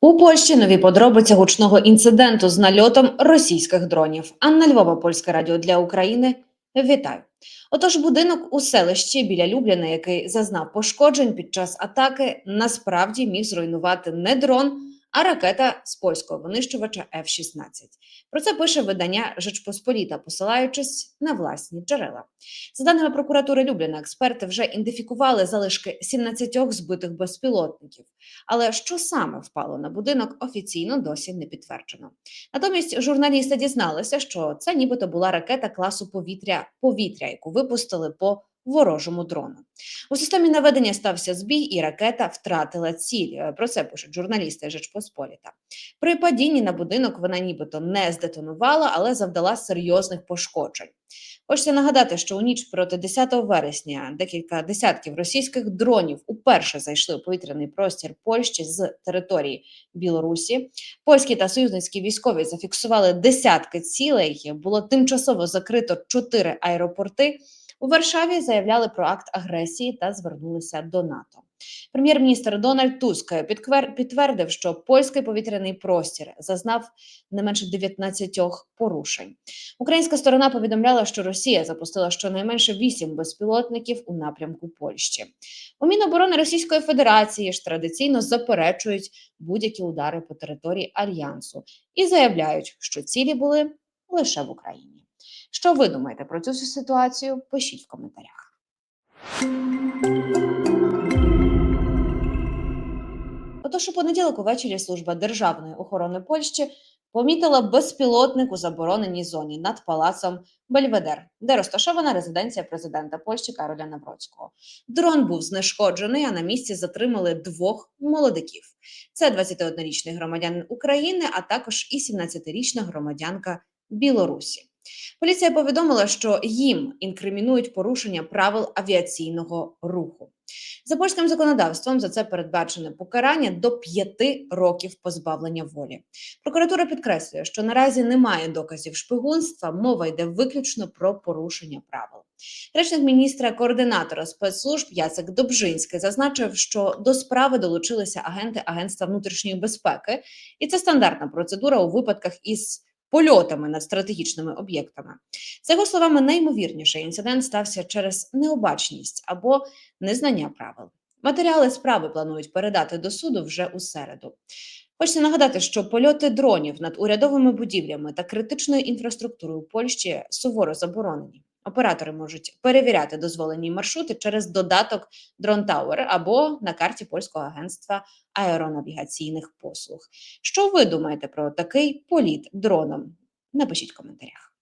У Польщі нові подробиці гучного інциденту з нальотом російських дронів. Анна Львова, Польське радіо для України. Вітаю. Отож, будинок у селищі біля Любляна, який зазнав пошкоджень під час атаки, насправді міг зруйнувати не дрон, а ракета з польського винищувача F-16. Про це пише видання Жечпосполіта, посилаючись на власні джерела. За даними прокуратури Любляна, експерти вже ідентифікували залишки 17 збитих безпілотників. Але що саме впало на будинок, офіційно досі не підтверджено. Натомість журналісти дізналися, що це нібито була ракета класу повітря повітря, яку випустили по ворожому дрону. У системі наведення стався збій, і ракета втратила ціль. Е, Про це пишуть журналісти Жечпосполіта. При падінні на будинок вона нібито не здетонувала, але завдала серйозних пошкоджень. Хочеться нагадати, що у ніч проти 10 вересня декілька десятків російських дронів уперше зайшли у повітряний простір Польщі з території Білорусі. Польські та союзницькі військові зафіксували десятки цілей. Було тимчасово закрито чотири аеропорти. У Варшаві заявляли про акт агресії та звернулися до НАТО. Прем'єр-міністр Дональд Туск підтвердив, що польський повітряний простір зазнав не менше 19 порушень. Українська сторона повідомляла, що Росія запустила щонайменше 8 безпілотників у напрямку Польщі. У Міноборони Російської Федерації ж традиційно заперечують будь-які удари по території альянсу і заявляють, що цілі були лише в Україні. Що ви думаєте про цю ситуацію? Пишіть в коментарях. Отож, у понеділок увечері служба державної охорони Польщі помітила безпілотник у забороненій зоні над палацом Бельведер, де розташована резиденція президента Польщі Кароля Навроцького. Дрон був знешкоджений, а на місці затримали двох молодиків. Це 21-річний громадянин України, а також і 17-річна громадянка Білорусі. Поліція повідомила, що їм інкримінують порушення правил авіаційного руху. За польським законодавством за це передбачене покарання до п'яти років позбавлення волі. Прокуратура підкреслює, що наразі немає доказів шпигунства, мова йде виключно про порушення правил. Речник міністра координатора спецслужб Яцек Добжинський зазначив, що до справи долучилися агенти Агентства внутрішньої безпеки, і це стандартна процедура у випадках із польотами над стратегічними об'єктами. За його словами, найімовірніше інцидент стався через необачність або незнання правил. Матеріали справи планують передати до суду вже у середу. Хочеться нагадати, що польоти дронів над урядовими будівлями та критичною інфраструктурою Польщі суворо заборонені. Оператори можуть перевіряти дозволені маршрути через додаток Drone Tower або на карті польського агентства аеронавігаційних послуг. Що ви думаєте про такий політ дроном? Напишіть в коментарях.